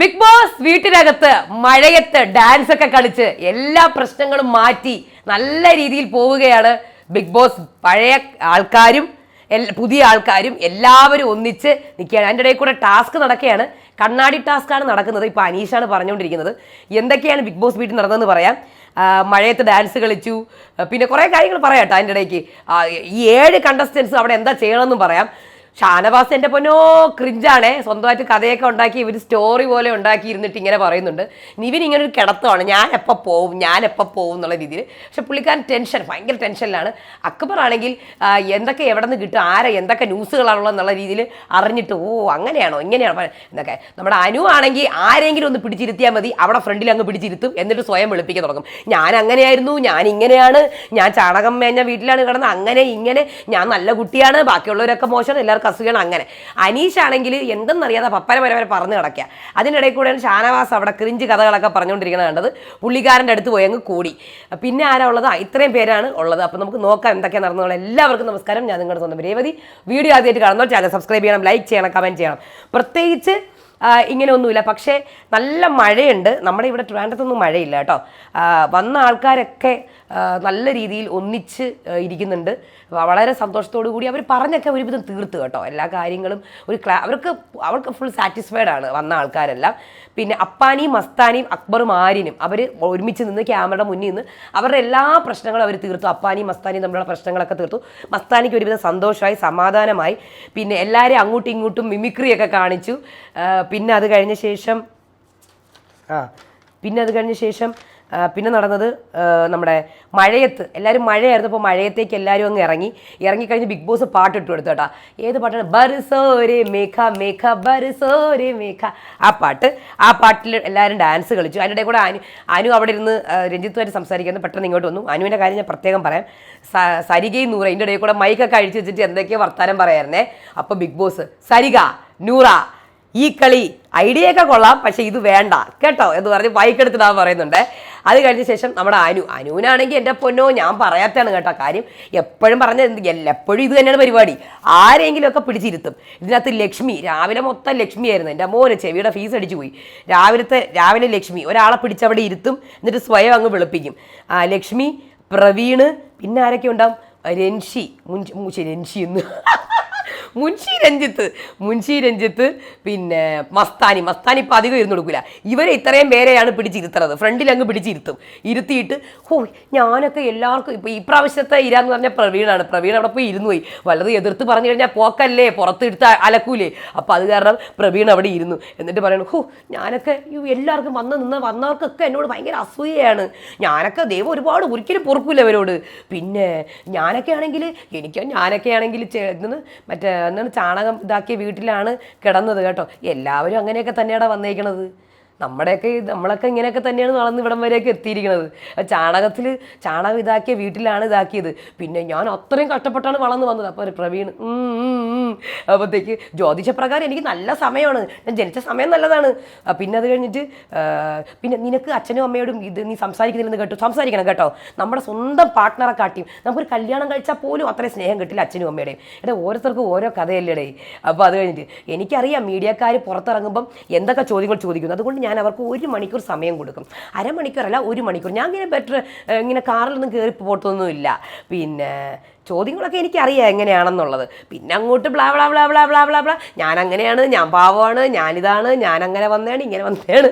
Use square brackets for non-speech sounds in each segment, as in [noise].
Big boss വീട്ടിനകത്ത് മഴയത്ത് dance ഒക്കെ കളിച്ച് എല്ലാ പ്രശ്നങ്ങളും മാറ്റി നല്ല രീതിയിൽ പോവുകയാണ് ബിഗ് ബോസ് പഴയ ആൾക്കാരും പുതിയ ആൾക്കാരും എല്ലാവരും ഒന്നിച്ച് നിൽക്കുകയാണ്. അതിന്റെ ഇടയിൽ കൂടെ ടാസ്ക് നടക്കുകയാണ്. കണ്ണാടി ടാസ്ക്കാണ് നടക്കുന്നത്. ഇപ്പോൾ അനീഷാണ് പറഞ്ഞുകൊണ്ടിരിക്കുന്നത്. എന്തൊക്കെയാണ് ബിഗ് ബോസ് വീട്ടിൽ നടന്നതെന്ന് പറയാം. മഴയത്ത് ഡാൻസ് കളിച്ചു. പിന്നെ കുറേ കാര്യങ്ങൾ പറയാം കേട്ടോ അതിന്റെ ഇടയ്ക്ക്. ഈ ഏഴ് കണ്ടസ്റ്റൻസ് അവിടെ എന്താ ചെയ്യണമെന്നും പറയാം. ഷാനവാസ് എന്റെ പൊന്നോ ക്രിഞ്ചാണേ സ്വന്തമായിട്ട് കഥയൊക്കെ ഉണ്ടാക്കി ഇവർ സ്റ്റോറി പോലെ ഉണ്ടാക്കി ഇരുന്നിട്ട് ഇങ്ങനെ പറയുന്നുണ്ട്. നിവിൻ ഇങ്ങനെ ഒരു കിടത്തമാണ്. ഞാൻ എപ്പോൾ പോവും ഞാൻ എപ്പോൾ പോവും എന്നുള്ള രീതിയിൽ. പക്ഷെ പുള്ളിക്കാരൻ ടെൻഷൻ ഭയങ്കര ടെൻഷനിലാണ് അക്ബർ ആണെങ്കിൽ എന്തൊക്കെ എവിടെ നിന്ന് കിട്ടും ആരെ എന്തൊക്കെ ന്യൂസുകളാണുള്ളത് എന്നുള്ള രീതിയിൽ അറിഞ്ഞിട്ട് ഓ അങ്ങനെയാണോ ഇങ്ങനെയാണോ എന്നൊക്കെ. നമ്മുടെ അനു ആണെങ്കിൽ ആരെങ്കിലും ഒന്ന് പിടിച്ചിരുത്തിയാൽ മതി. അവിടെ ഫ്രണ്ടിൽ അങ്ങ് പിടിച്ചിരുത്തും. എന്നിട്ട് സ്വയം വെളുപ്പിക്കാൻ തുടങ്ങും. ഞാൻ അങ്ങനെയായിരുന്നു ഞാൻ ഇങ്ങനെയാണ്. ഞാൻ ചാണകം മേഞ്ഞ വീട്ടിലാണ് കിടന്നത്. അങ്ങനെ ഇങ്ങനെ. ഞാൻ നല്ല കുട്ടിയാണ്. ബാക്കിയുള്ളവരൊക്കെ മോശമാണ്. എല്ലാവർക്കും അസുഖമാണ് അങ്ങനെ. അനീഷ് ആണെങ്കിൽ എന്തെന്നറിയാതെ പപ്പര വരെ വരെ പറഞ്ഞു കിടക്കുക. അതിനിടയിൽ കൂടെയാണ് ഷാനവാസ് അവിടെ ക്രിഞ്ച് കഥകളൊക്കെ പറഞ്ഞുകൊണ്ടിരിക്കുന്നത് കണ്ടത്. പുള്ളിക്കാരന്റെ അടുത്ത് പോയി അങ്ങ് കൂടി. പിന്നെ ആരാ ഉള്ളത്? ഇത്രയും പേരാണ് ഉള്ളത്. അപ്പോൾ നമുക്ക് നോക്കാം എന്തൊക്കെയാണ് നടന്നുള്ളത് എല്ലാവർക്കും നമസ്കാരം. ഞാൻ നിങ്ങളുടെ സ്വന്തം രേവതി. വീഡിയോ ആദ്യമായിട്ട് കാണുന്നവർ ചാനൽ സബ്സ്ക്രൈബ് ചെയ്യണം ലൈക്ക് ചെയ്യണം കമന്റ് ചെയ്യണം. പ്രത്യേകിച്ച് ഇങ്ങനെയൊന്നുമില്ല പക്ഷേ നല്ല മഴയുണ്ട്. നമ്മുടെ ഇവിടെ ട്രിവാൻഡ്രത്തൊന്നും മഴയില്ല കേട്ടോ. വന്ന ആൾക്കാരൊക്കെ നല്ല രീതിയിൽ ഒന്നിച്ച് ഇരിക്കുന്നുണ്ട്. വളരെ സന്തോഷത്തോടു കൂടി അവർ പറഞ്ഞൊക്കെ ഒരുവിധം തീർത്ത് കേട്ടോ. എല്ലാ കാര്യങ്ങളും ഒരു ക്ലാ അവർക്ക് അവർക്ക് ഫുൾ സാറ്റിസ്ഫൈഡ് ആണ് വന്ന ആൾക്കാരെല്ലാം. പിന്നെ അപ്പാനിയും മസ്താനിയും അക്ബറും ആര്യനും അവർ ഒരുമിച്ച് നിന്ന് ക്യാമറയുടെ മുന്നിൽ നിന്ന് അവരുടെ എല്ലാ പ്രശ്നങ്ങളും അവർ തീർത്തു. അപ്പാനിയും മസ്താനിയും തമ്മിലുള്ള പ്രശ്നങ്ങളൊക്കെ തീർത്തു. മസ്താനിക്ക് ഒരുവിധം സന്തോഷമായി സമാധാനമായി. പിന്നെ എല്ലാവരെയും അങ്ങോട്ടും ഇങ്ങോട്ടും മിമിക്രിയൊക്കെ കാണിച്ചു. പിന്നെ അത് കഴിഞ്ഞ ശേഷം ആ. പിന്നെ അത് കഴിഞ്ഞ ശേഷം പിന്നെ നടന്നത് നമ്മുടെ മഴയത്ത്. എല്ലാവരും മഴയായിരുന്നു അപ്പോൾ മഴയത്തേക്ക് എല്ലാവരും അങ്ങ് ഇറങ്ങി. ഇറങ്ങിക്കഴിഞ്ഞ് ബിഗ് ബോസ് പാട്ട് ഇട്ട് കൊടുത്തു കേട്ടോ. ഏത് പാട്ടാണ്? ബർസോരെ മേഘ മേഘ ബർസോരെ മേഘ. ആ പാട്ട് ആ പാട്ടിൽ എല്ലാവരും ഡാൻസ് കളിച്ചു. അതിന്റെ കൂടെ അനു അനു അവിടെ ഇരുന്ന് രഞ്ജിത്തുമായിട്ട് സംസാരിക്കുന്നത് പെട്ടെന്ന് ഇങ്ങോട്ട് വന്നു. അനുവിന്റെ കാര്യം ഞാൻ പ്രത്യേകം പറയാം. സരികയും നൂറ ഇതിന്റെ ഇടയിൽ കൂടെ മൈക്കൊക്കെ അഴിച്ചു വെച്ചിട്ട് എന്തൊക്കെയോ വർത്താനം പറയായിരുന്നേ. അപ്പോൾ ബിഗ് ബോസ് സരിക നൂറ ഈ കളി ഐഡിയ ഒക്കെ കൊള്ളാം പക്ഷേ ഇത് വേണ്ട. കേട്ടോ എന്ന് പറഞ്ഞ് ബൈക്കെടുത്തിടാൻ പറയുന്നുണ്ട്. അത് കഴിഞ്ഞ ശേഷം നമ്മുടെ അനു അനുവിനാണെങ്കിൽ എന്റെ പൊന്നോ ഞാൻ പറയാത്തതാണ് കേട്ടോ കാര്യം. എപ്പോഴും പറഞ്ഞ എപ്പോഴും ഇത് തന്നെയാണ് പരിപാടി. ആരെങ്കിലും ഒക്കെ പിടിച്ചിരുത്തും. ഇതിനകത്ത് ലക്ഷ്മി രാവിലെ മൊത്തം ലക്ഷ്മി ആയിരുന്നു. എന്റെ മോന് ചെവിയുടെ ഫീസ് അടിച്ചു പോയി. രാവിലത്തെ രാവിലെ ലക്ഷ്മി ഒരാളെ പിടിച്ചവിടെ ഇരുത്തും എന്നിട്ട് സ്വയം അങ്ങ് വെളുപ്പിക്കും. ലക്ഷ്മി പ്രവീണ് പിന്നെ ആരൊക്കെ ഉണ്ടാവും? രൻഷി മുൻ രൻഷി എന്ന്. [laughs] മുൻഷി രഞ്ജിത്ത് മുൻഷി രഞ്ജിത്ത് പിന്നെ മസ്താനി മസ്താനി ഇപ്പം അധികം ഇരുന്ന് കൊടുക്കില്ല ഇവരെ ഇത്രയും പേരെയാണ് പിടിച്ചിരുത്തുന്നത്. ഫ്രണ്ടിൽ അങ്ങ് പിടിച്ചിരുത്തും. ഇരുത്തിയിട്ട് ഓ ഞാനൊക്കെ എല്ലാവർക്കും ഇപ്പം ഈ പ്രാവശ്യത്തെ ഇരാന്ന് പറഞ്ഞാൽ പ്രവീണാണ്. പ്രവീൺ അവിടെ പോയി ഇരുന്നു പോയി. വല്ലത് എതിർത്ത് പറഞ്ഞു കഴിഞ്ഞാൽ പോക്കല്ലേ പുറത്തെടുത്ത് അലക്കൂലേ. അപ്പം അത് കാരണം പ്രവീൺ അവിടെ ഇരുന്നു. എന്നിട്ട് പറയണം ഹോ ഞാനൊക്കെ എല്ലാവർക്കും വന്ന് നിന്ന് വന്നവർക്കൊക്കെ എന്നോട് ഭയങ്കര അസൂയയാണ്. ഞാനൊക്കെ ദൈവം ഒരുപാട് ഒരിക്കലും പൊറുക്കില്ല അവരോട് പിന്നെ ഞാനൊക്കെ ആണെങ്കിൽ എനിക്ക് ഞാനൊക്കെ ആണെങ്കിൽ മറ്റേ എന്താണ് ചാണകം ഇതാക്കിയ വീട്ടിലാണ് കിടന്നത് കേട്ടോ. എല്ലാവരും അങ്ങനെയൊക്കെ തന്നെയാണ് വന്നേക്കണത്. നമ്മുടെയൊക്കെ നമ്മളൊക്കെ ഇങ്ങനെയൊക്കെ തന്നെയാണ് വളർന്ന് ഇവിടം വരെയൊക്കെ എത്തിയിരിക്കുന്നത്. ചാണകത്തിൽ ചാണകം ഇതാക്കിയ വീട്ടിലാണ് ഇതാക്കിയത്. പിന്നെ ഞാൻ അത്രയും കഷ്ടപ്പെട്ടാണ് വളർന്ന് വന്നത്. അപ്പോൾ പ്രവീൺ. അപ്പോഴത്തേക്ക് ജ്യോതിഷപ്രകാരം എനിക്ക് നല്ല സമയമാണ്. ഞാൻ ജനിച്ച സമയം നല്ലതാണ്. പിന്നെ അത് കഴിഞ്ഞിട്ട് പിന്നെ നിനക്ക് അച്ഛനും അമ്മയോടും ഇത് നീ സംസാരിക്കുന്നില്ലെന്ന് കേട്ടോ. സംസാരിക്കണം കേട്ടോ. നമ്മുടെ സ്വന്തം പാർട്ട്ണറെ കാട്ടിയും നമുക്കൊരു കല്യാണം കഴിച്ചാൽ പോലും അത്രയും സ്നേഹം കിട്ടില്ല അച്ഛനും അമ്മയുടെയും. എടാ ഓരോരുത്തർക്കും ഓരോ കഥയല്ലേടേ. അപ്പോൾ അത് കഴിഞ്ഞിട്ട് എനിക്കറിയാം മീഡിയക്കാർ പുറത്തിറങ്ങുമ്പം എന്തൊക്കെ ചോദ്യങ്ങൾ ചോദിക്കുന്നു. അതുകൊണ്ട് ഞാൻ അവർക്ക് ഒരു മണിക്കൂർ സമയം കൊടുക്കും. അരമണിക്കൂറല്ല ഒരു മണിക്കൂർ. ഞാൻ ഇങ്ങനെ ബെറ്റർ ഇങ്ങനെ കാറിലൊന്നും കയറി പോട്ടൊന്നുമില്ല പിന്നെ ചോദ്യങ്ങളൊക്കെ എനിക്കറിയാം എങ്ങനെയാണെന്നുള്ളത്. പിന്നെ അങ്ങോട്ട് blah blah blah blah blah blah ഞാൻ അങ്ങനെയാണ് ഞാൻ പാവമാണ് ഞാനിതാണ് ഞാൻ അങ്ങനെ വന്നതാണ് ഇങ്ങനെ വന്നതാണ്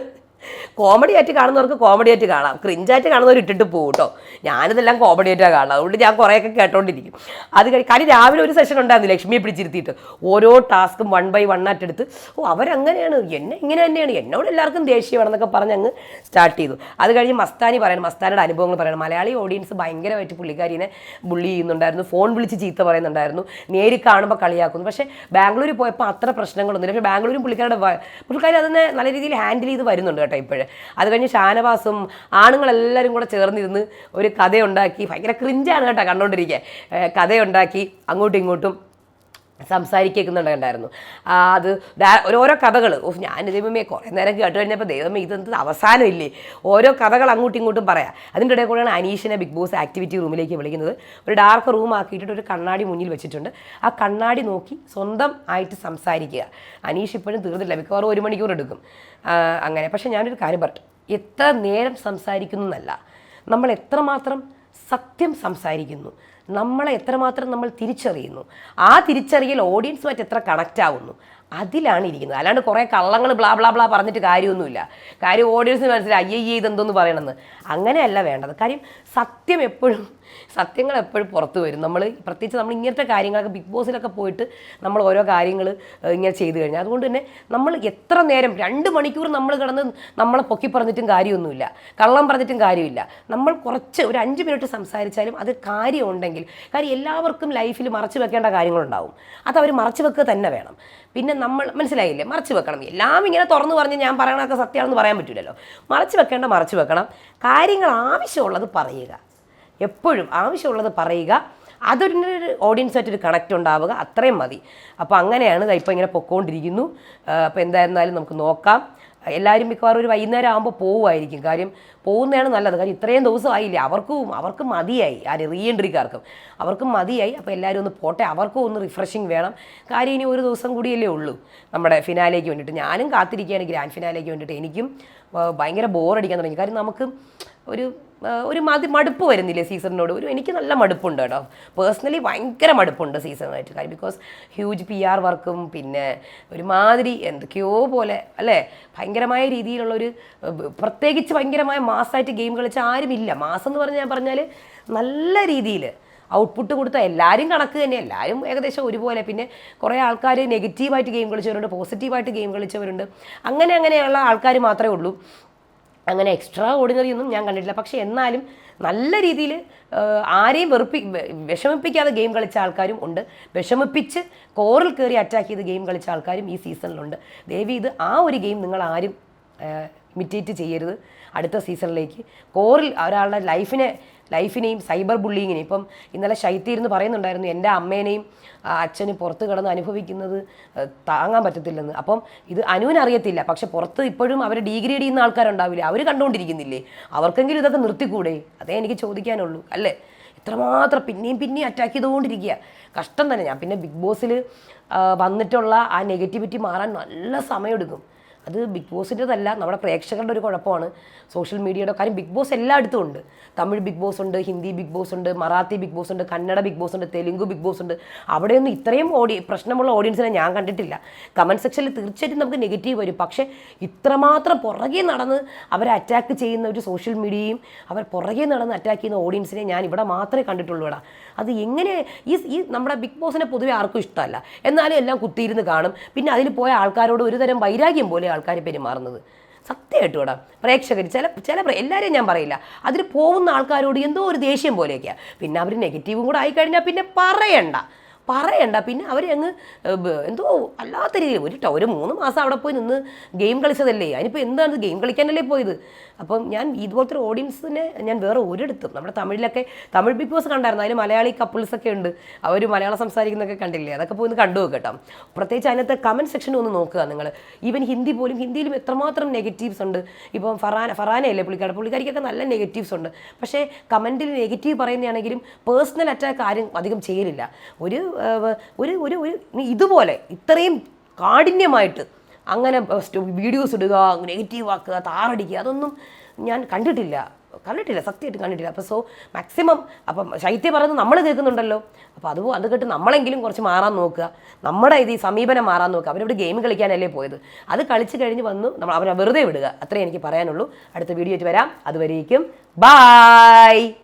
കോമഡി ആയിട്ട് കാണുന്നവർക്ക് കോമഡി ആയിട്ട് കാണാം. ക്രിഞ്ചായിട്ട് കാണുന്നവർ ഇട്ടിട്ട് പോകും കേട്ടോ ഞാനിതെല്ലാം കോമഡി ആയിട്ടാണ് കാണുക അതുകൊണ്ട് ഞാൻ കുറേയൊക്കെ കേട്ടോണ്ടിരിക്കും. അത് കഴി കാര്യം രാവിലെ ഒരു സെഷൻ ഉണ്ടായിരുന്നു. ലക്ഷ്മിയെ പിടിച്ചിരുത്തിയിട്ട്. ഓരോ ടാസ്കും വൺ ബൈ വൺ ആയിട്ട് എടുത്ത് ഓ അവരങ്ങനെയാണ്. എന്നെ ഇങ്ങനെ തന്നെയാണ്. എന്നോട് എല്ലാവർക്കും ദേഷ്യമാണെന്നൊക്കെ പറഞ്ഞ് അങ്ങ് സ്റ്റാർട്ട് ചെയ്തു. അത് കഴിഞ്ഞ് മസ്താനി പറയണം. മസ്താനിയുടെ അനുഭവങ്ങൾ പറയണം. മലയാളി ഓഡിയൻസ് ഭയങ്കരമായിട്ട് പുള്ളിക്കാരിനെ ബുള്ളി ചെയ്യുന്നുണ്ടായിരുന്നു. ഫോൺ വിളിച്ച് ചീത്ത പറയുന്നുണ്ടായിരുന്നു. നേരി കാണുമ്പോൾ കളിയാക്കുന്നു. പക്ഷേ ബാംഗ്ലൂർ പോയപ്പോൾ അത്ര പ്രശ്നങ്ങളൊന്നുമില്ല. പക്ഷേ ബാംഗ്ലൂരും പുള്ളിക്കാരുടെ പുള്ളിക്കാർ അതിനെ നല്ല രീതിയിൽ ഹാൻഡിൽ ചെയ്ത് വരുന്നുണ്ട് കേട്ടോ. ഇപ്പോഴേ. അത് കഴിഞ്ഞ് ഷാനവാസും ആണുങ്ങളെല്ലാവരും കൂടെ ചേർന്നിരുന്ന് ഒരു കഥയുണ്ടാക്കി. ഭയങ്കര ക്രിഞ്ചാണ് കേട്ടോ കണ്ടുകൊണ്ടിരിക്കുക കഥയുണ്ടാക്കി അങ്ങോട്ടും ഇങ്ങോട്ടും സംസാരിക്കുന്നുണ്ടായിരുന്നു അത് ഓരോ കഥകൾ ഓ ഞാൻ ദൈവമേ കുറേ നേരം കേട്ട് കഴിഞ്ഞപ്പോൾ ദൈവമേ ഇതെന്ത് അവസാനമില്ലേ? ഓരോ കഥകൾ അങ്ങോട്ടും ഇങ്ങോട്ടും പറയാം. അതിന്റെ ഇടയിൽ കൂടെയാണ് അനീഷിനെ ബിഗ് ബോസ് ആക്ടിവിറ്റി റൂമിലേക്ക് വിളിക്കുന്നത്. ഒരു ഡാർക്ക് റൂം ആക്കിയിട്ട് ഒരു കണ്ണാടി മുന്നിൽ വെച്ചിട്ടുണ്ട്. ആ കണ്ണാടി നോക്കി സ്വന്തം ആയിട്ട് സംസാരിക്കുക. അനീഷ് ഇപ്പോഴും തീർന്നില്ല. മിക്കവാറും ഒരു മണിക്കൂർ എടുക്കും. അങ്ങനെ. പക്ഷേ ഞാനൊരു കാര്യം പറഞ്ഞു എത്ര നേരം സംസാരിക്കുന്നു എന്നല്ല. നമ്മൾ എത്രമാത്രം സത്യം സംസാരിക്കുന്നു. നമ്മളെ എത്രമാത്രം നമ്മൾ തിരിച്ചറിയുന്നു. ആ തിരിച്ചറിയൽ ഓഡിയൻസുമായിട്ട് എത്ര കണക്റ്റ് ആവുന്നു. അതിലാണ് ഇരിക്കുന്നത്. അല്ലാണ്ട് കുറേ കള്ളങ്ങൾ ബ്ലാ ബ്ലാ ബ്ലാ പറഞ്ഞിട്ട് കാര്യമൊന്നുമില്ല. കാര്യം ഓഡിയൻസിന് മനസ്സിലായി അയ്യയ്യേ ഇതെന്തോന്ന് പറയണമെന്ന് അങ്ങനെയല്ല വേണ്ടത്. കാര്യം സത്യം എപ്പോഴും സത്യങ്ങൾ എപ്പോഴും പുറത്തു വരും. നമ്മൾ പ്രത്യേകിച്ച് നമ്മൾ ഇങ്ങനത്തെ കാര്യങ്ങളൊക്കെ ബിഗ് ബോസിലൊക്കെ പോയിട്ട് നമ്മൾ ഓരോ കാര്യങ്ങൾ ഇങ്ങനെ ചെയ്തു കഴിഞ്ഞാൽ. അതുകൊണ്ട് തന്നെ നമ്മൾ എത്ര നേരം രണ്ട് മണിക്കൂർ നമ്മൾ കിടന്ന് നമ്മളെ പൊക്കി പറഞ്ഞിട്ടും കാര്യമൊന്നുമില്ല. കള്ളം പറഞ്ഞിട്ടും കാര്യമില്ല. നമ്മൾ കുറച്ച് ഒരു അഞ്ച് മിനിറ്റ് സംസാരിച്ചാലും അത് കാര്യമുണ്ടെങ്കിൽ കാര്യം എല്ലാവർക്കും ലൈഫിൽ മറച്ചു വെക്കേണ്ട കാര്യങ്ങളുണ്ടാവും. അത് അവർ മറച്ചു വെക്കുക തന്നെ വേണം. പിന്നെ നമ്മൾ മനസ്സിലായില്ലേ? മറച്ചു വെക്കണം. എല്ലാം ഇങ്ങനെ തുറന്നു പറഞ്ഞ് ഞാൻ പറയണതൊക്കെ സത്യമാണെന്ന് പറയാൻ പറ്റില്ലല്ലോ മറച്ചു വെക്കേണ്ട മറച്ചു വെക്കണം. കാര്യങ്ങൾ ആവശ്യമുള്ളത് പറയുക. എപ്പോഴും ആവശ്യമുള്ളത് പറയുക. അതൊരു ഓഡിയൻസായിട്ട് ഒരു കണക്റ്റ് ഉണ്ടാവുക. അത്രയും മതി. അപ്പോൾ അങ്ങനെയാണ് ഇപ്പോൾ ഇങ്ങനെ പൊക്കോണ്ടിരിക്കുന്നു. അപ്പോൾ എന്തായിരുന്നാലും നമുക്ക് നോക്കാം. എല്ലാവരും മിക്കവാറും ഒരു വൈകുന്നേരം ആകുമ്പോൾ പോവുമായിരിക്കും. കാര്യം പോകുന്നതാണ് നല്ലത്. കാര്യം ഇത്രയും ദിവസമായില്ലേ അവർക്കും അവർക്ക് മതിയായി ആര് റീ എൻട്രിക്കാർക്കും അവർക്കും മതിയായി. അപ്പോൾ എല്ലാവരും ഒന്ന് പോട്ടെ. അവർക്കും ഒന്ന് റിഫ്രഷിങ് വേണം. കാര്യം ഇനി ഒരു ദിവസം കൂടിയല്ലേ ഉള്ളൂ നമ്മുടെ ഫിനാലേക്ക് വേണ്ടിയിട്ട്. ഞാനും കാത്തിരിക്കുകയാണ് ഗ്രാൻഡ് ഫിനാലേക്ക് വേണ്ടിയിട്ട്. എനിക്കും ഭയങ്കര ബോറടിക്കാൻ തുടങ്ങി. കാര്യം നമുക്ക് ഒരു ഒരു മതി മടുപ്പ് വരുന്നില്ലേ സീസണിനോട്? ഒരു എനിക്ക് നല്ല മടുപ്പുണ്ട് കേട്ടോ. പേഴ്സണലി ഭയങ്കര മടുപ്പുണ്ട് സീസണായിട്ട്. കാര്യം ബിക്കോസ് ഹ്യൂജ് പി ആർ വർക്കും പിന്നെ ഒരുമാതിരി എന്തൊക്കെയോ പോലെ അല്ലേ? ഭയങ്കരമായ രീതിയിലുള്ള ഒരു പ്രത്യേകിച്ച് ഭയങ്കരമായ മാസമായിട്ട് ഗെയിം കളിച്ച ആരുമില്ല. മാസം എന്ന് പറഞ്ഞാൽ പറഞ്ഞാൽ നല്ല രീതിയിൽ ഔട്ട്പുട്ട് കൊടുത്ത എല്ലാവരും കണക്ക് തന്നെ. എല്ലാവരും ഏകദേശം ഒരുപോലെ. പിന്നെ കുറേ ആൾക്കാർ നെഗറ്റീവായിട്ട് ഗെയിം കളിച്ചവരുണ്ട് പോസിറ്റീവായിട്ട് ഗെയിം കളിച്ചവരുണ്ട്. അങ്ങനെ അങ്ങനെയുള്ള ആൾക്കാർ മാത്രമേ ഉള്ളൂ. അങ്ങനെ എക്സ്ട്രാ ഓർഡിനറി ഒന്നും ഞാൻ കണ്ടിട്ടില്ല. പക്ഷേ എന്നാലും നല്ല രീതിയിൽ ആരെയും വെറുപ്പി വിഷമിപ്പിക്കാതെ ഗെയിം കളിച്ച ആൾക്കാരും ഉണ്ട്. വിഷമിപ്പിച്ച് കോറിൽ കയറി അറ്റാക്ക് ചെയ്ത് ഗെയിം കളിച്ച ആൾക്കാരും ഈ സീസണിലുണ്ട് ദേവി ഇത് ആ ഒരു ഗെയിം നിങ്ങൾ ആരും ഇമിറ്റേറ്റ് ചെയ്യരുത് അടുത്ത സീസണിലേക്ക് കോറിൽ ഒരാളുടെ ലൈഫിനെ ലൈഫിനെയും സൈബർ ബുള്ളിങ്ങിനെയും. ഇപ്പം ഇന്നലെ ശൈത്യയിരുന്ന് പറയുന്നുണ്ടായിരുന്നു എന്റെ അമ്മേനെയും അച്ഛന് പുറത്ത് കിടന്ന് അനുഭവിക്കുന്നത് താങ്ങാൻ പറ്റത്തില്ലെന്ന്. അപ്പം ഇത് അനുവിനറിയത്തില്ല പക്ഷെ പുറത്ത് ഇപ്പോഴും അവർ ഡീഗ്രേഡ് ചെയ്യുന്ന ആൾക്കാരുണ്ടാവില്ലേ? അവർ കണ്ടുകൊണ്ടിരിക്കുന്നില്ലേ അവർക്കെങ്കിലും ഇതൊക്കെ നിർത്തിക്കൂടെ? അതേ എനിക്ക് ചോദിക്കാനുള്ളൂ അല്ലേ? ഇത്രമാത്രം പിന്നെയും പിന്നെയും അറ്റാക്ക് ചെയ്തുകൊണ്ടിരിക്കുക. കഷ്ടം തന്നെ. ഞാൻ പിന്നെ ബിഗ് ബോസിൽ വന്നിട്ടുള്ള ആ നെഗറ്റിവിറ്റി മാറാൻ നല്ല സമയമെടുക്കും. അത് ബിഗ് ബോസിന്റെതല്ല നമ്മുടെ പ്രേക്ഷകരുടെ ഒരു കുഴപ്പമാണ്. സോഷ്യൽ മീഡിയയുടെ കാര്യം ബിഗ് ബോസ് എല്ലായിടത്തും ഉണ്ട്. തമിഴ് ബിഗ് ബോസ് ഉണ്ട് ഹിന്ദി ബിഗ് ബോസ് ഉണ്ട് മറാത്തി ബിഗ് ബോസ് ഉണ്ട് കന്നഡ ബിഗ് ബോസ് ഉണ്ട് തെലുങ്ക് ബിഗ് ബോസ് ഉണ്ട്. അവിടെയൊന്നും ഇത്രയും ഓഡി പ്രശ്നമുള്ള ഓഡിയൻസിനെ ഞാൻ കണ്ടിട്ടില്ല. കമന്റ് സെക്ഷനിൽ തീർച്ചയായിട്ടും നമുക്ക് നെഗറ്റീവ് വരും. പക്ഷേ ഇത്രമാത്രം പുറകെ നടന്ന് അവരെ അറ്റാക്ക് ചെയ്യുന്ന ഒരു സോഷ്യൽ മീഡിയയും അവർ പുറകെ നടന്ന് അറ്റാക്ക് ചെയ്യുന്ന ഓഡിയൻസിനെ ഞാൻ ഇവിടെ മാത്രമേ കണ്ടിട്ടുള്ളൂ ഇവിടെ അത് എങ്ങനെ ഈ ഈ നമ്മുടെ ബിഗ് ബോസിനെ പൊതുവെ ആർക്കും ഇഷ്ടമല്ല. എന്നാലും എല്ലാം കുത്തിയിരുന്ന് കാണും. പിന്നെ അതിൽ പോയ ആൾക്കാരോട് ഒരുതരം വൈരാഗ്യം പോലെ ആൾക്കാർ പെരുമാറുന്നത്. സത്യമായിട്ട് കേടാ പ്രേക്ഷകർ ചില ചില എല്ലാവരെയും ഞാൻ പറയില്ല. അതിൽ പോകുന്ന ആൾക്കാരോട് എന്തോ ഒരു ദേഷ്യം പോലെയൊക്കെയാണ് പിന്നെ അവർ നെഗറ്റീവും കൂടെ ആയിക്കഴിഞ്ഞാൽ പിന്നെ പറയണ്ട. പറയണ്ട. പിന്നെ അവർ അങ്ങ് എന്തോ അല്ലാത്ത രീതിയിൽ ഒരു ഒരു മൂന്ന് മാസം അവിടെ പോയി നിന്ന് ഗെയിം കളിച്ചതല്ലേ? അതിനിപ്പോൾ എന്താണ് ഗെയിം കളിക്കാനല്ലേ പോയത്? അപ്പം ഞാൻ ഇതുപോലത്തെ ഒരു ഓഡിയൻസിനെ ഞാൻ വേറെ ഒരിടത്തും നമ്മുടെ തമിഴിലൊക്കെ തമിഴ് ബിഗ് ബോസ് കണ്ടായിരുന്നു. അതിൽ മലയാളി കപ്പിൾസ് ഒക്കെ ഉണ്ട്. അവർ മലയാളം സംസാരിക്കുന്നതൊക്കെ കണ്ടില്ലേ? അതൊക്കെ പോയി ഒന്ന് കണ്ടു കേട്ടോ. പ്രത്യേകിച്ച് അതിനകത്ത് കമന്റ് സെക്ഷൻ ഒന്ന് നോക്കുക നിങ്ങൾ ഈവൻ ഹിന്ദി പോലും ഹിന്ദിയിലും എത്രമാത്രം നെഗറ്റീവ്സ് ഉണ്ട്. ഇപ്പം ഫറാന ഫറാനയല്ലേ പുള്ളിക്കാട് പുള്ളിക്കാരിക്കൊക്കെ നല്ല നെഗറ്റീവ്സ് ഉണ്ട്. പക്ഷേ കമന്റിൽ നെഗറ്റീവ് പറയുന്നതാണെങ്കിലും പേഴ്സണൽ അറ്റാക്ക് ആരും അധികം ചെയ്യലില്ല. ഒരു ഒരു ഒരു ഒരു ഇതുപോലെ ഇത്രയും കാഠിന്യമായിട്ട് അങ്ങനെ വീഡിയോസ് ഇടുക നെഗറ്റീവ് ആക്കുക താറടിക്കുക അതൊന്നും ഞാൻ കണ്ടിട്ടില്ല. കണ്ടിട്ടില്ല സത്യമായിട്ട് കണ്ടിട്ടില്ല. അപ്പോൾ സോ മാക്സിമം അപ്പം ശൈത്യം പറയുന്നത് നമ്മൾ കേൾക്കുന്നുണ്ടല്ലോ. അപ്പോൾ അത് അത് കേട്ട് നമ്മളെങ്കിലും കുറച്ച് മാറാൻ നോക്കുക. നമ്മുടെ ഇത് ഈ സമീപനം മാറാൻ നോക്കുക. അവരവിടെ ഗെയിം കളിക്കാനല്ലേ പോയത്. അത് കളിച്ച് കഴിഞ്ഞ് വന്നു നമ്മൾ അവരെ വെറുതെ വിടുക. അത്രേ എനിക്ക് പറയാനുള്ളൂ. അടുത്ത വീഡിയോ ആയിട്ട് വരാം. അതുവരേക്കും ബായ്